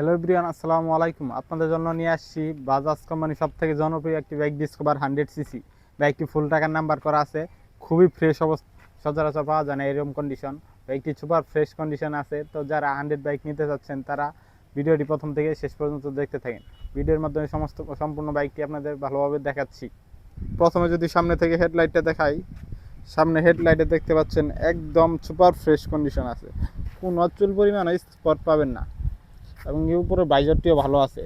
Hello Brian আসসালামু আলাইকুম আপনাদের জন্য নিয়ে আসছি বাজাজ কোম্পানি সব থেকে জনপ্রিয় একটি বাইক ডিসকভার হান্ড্রেড সিসি বাইকটি ফুল টাকার নাম্বার করা আছে। খুবই ফ্রেশ অবস্থা, সচরাচর পাওয়া যায় না এরকম কন্ডিশন বাইকটি সুপার ফ্রেশ কন্ডিশন আছে। তো যারা হান্ড্রেড বাইক নিতে চাচ্ছেন, তারা ভিডিওটি প্রথম থেকে শেষ পর্যন্ত দেখতে থাকেন। ভিডিওর মাধ্যমে সমস্ত, সম্পূর্ণ বাইকটি আপনাদের ভালোভাবে দেখাচ্ছি। প্রথমে যদি সামনে থেকে হেডলাইটটা দেখাই, সামনে হেডলাইটে দেখতে পাচ্ছেন একদম সুপার ফ্রেশ কন্ডিশন আছে। কোনো অচুল পরিমাণ স্পট পাবেন না। এবং এর উপরে বাইজারটিও ভালো আছে।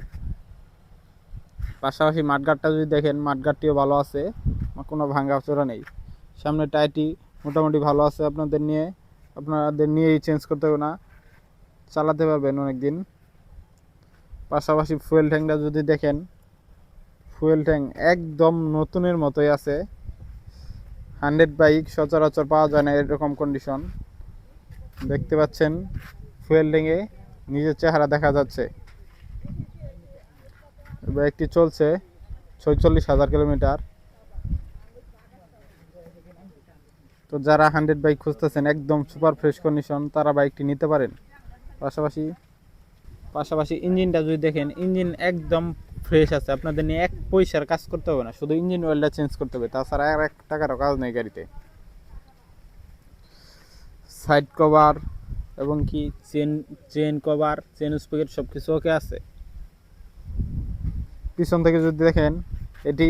পাশাপাশি মাঠগাটটা যদি দেখেন মাঠগাটটিও ভালো আছে, কোনো ভাঙ্গা চোরা নেই। সামনে টায়ারটি মোটামুটি ভালো আছে আপনাদের নিয়ে। আপনাদের নিয়েই চেঞ্জ করতে হবে না, চালাতে পারবেন অনেক দিন পাশাপাশি ফুয়েল ট্যাঙ্কটা যদি দেখেন ফুয়েল ট্যাঙ্ক একদম নতুনের মতোই আছে। হান্ড্রেড বাইক সচরাচর পাওয়া যায় না এরকম কন্ডিশন দেখতে পাচ্ছেন ফুয়েল ট্যাঙ্কে নিজের চেহারা দেখা যাচ্ছে। বাইকটি চলছে ছয়চল্লিশ হাজার কিলোমিটার। তো যারা হান্ড্রেড বাইক খুঁজতেছেন, একদম সুপার ফ্রেশ কন্ডিশন, তারা বাইকটি নিতে পারেন। পাশাপাশি পাশাপাশি ইঞ্জিনটা যদি দেখেন, ইঞ্জিন একদম ফ্রেশ আছে। আপনাদের নিয়ে এক পয়সার কাজ করতে হবে না, শুধু ইঞ্জিন অয়েলটা চেঞ্জ করতে হবে। তাছাড়া আর এক টাকারও কাজ নেই গাড়িতে। সাইড কভার এবং কি chain chain cover chain sprocket সব কিছু ওকে আছে। পিছন থেকে যদি দেখেন এটি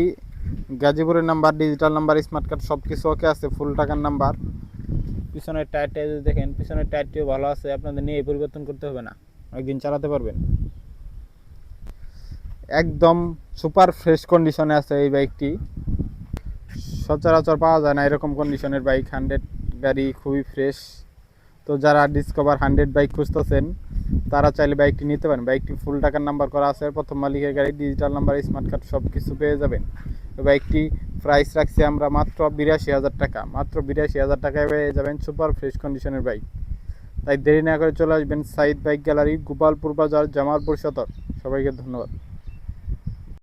গাজীপুরের number digital number smart card সব কিছু ওকে আছে ফুল টাকার নাম্বার পিছনের টায়ারটা যদি দেখেন পিছনের টায়ারটিও ভালো আছে আপনাদের নিয়ে পরিবর্তন করতে হবে না। একদিন চালাতে পারবেন। একদম সুপার ফ্রেশ কন্ডিশনে আছে এই বাইকটি সচরাচর পাওয়া যায় না এরকম কন্ডিশনের বাইক হান্ড্রেড গাড়ি খুবই ফ্রেশ তো যারা ডিসকভার হান্ড্রেড বাইক খুঁজতেছেন, তারা চাইলে বাইকটি নিতে পারেন। বাইকটি ফুল টাকার নাম্বার করা আছে, প্রথম মালিকের গাড়ি ডিজিটাল নাম্বার স্মার্ট কার্ড সব কিছু পেয়ে যাবেন। তো বাইকটি প্রাইস রাখছি আমরা মাত্র বিরাশি হাজার টাকা। মাত্র বিরাশি হাজার টাকায় পেয়ে যাবেন সুপার ফ্রেশ কন্ডিশনের বাইক তাই দেরি না করে চলে আসবেন সাইদ বাইক গ্যালারি গোপালপুর বাজার, জামালপুর সদর। সবাইকে ধন্যবাদ।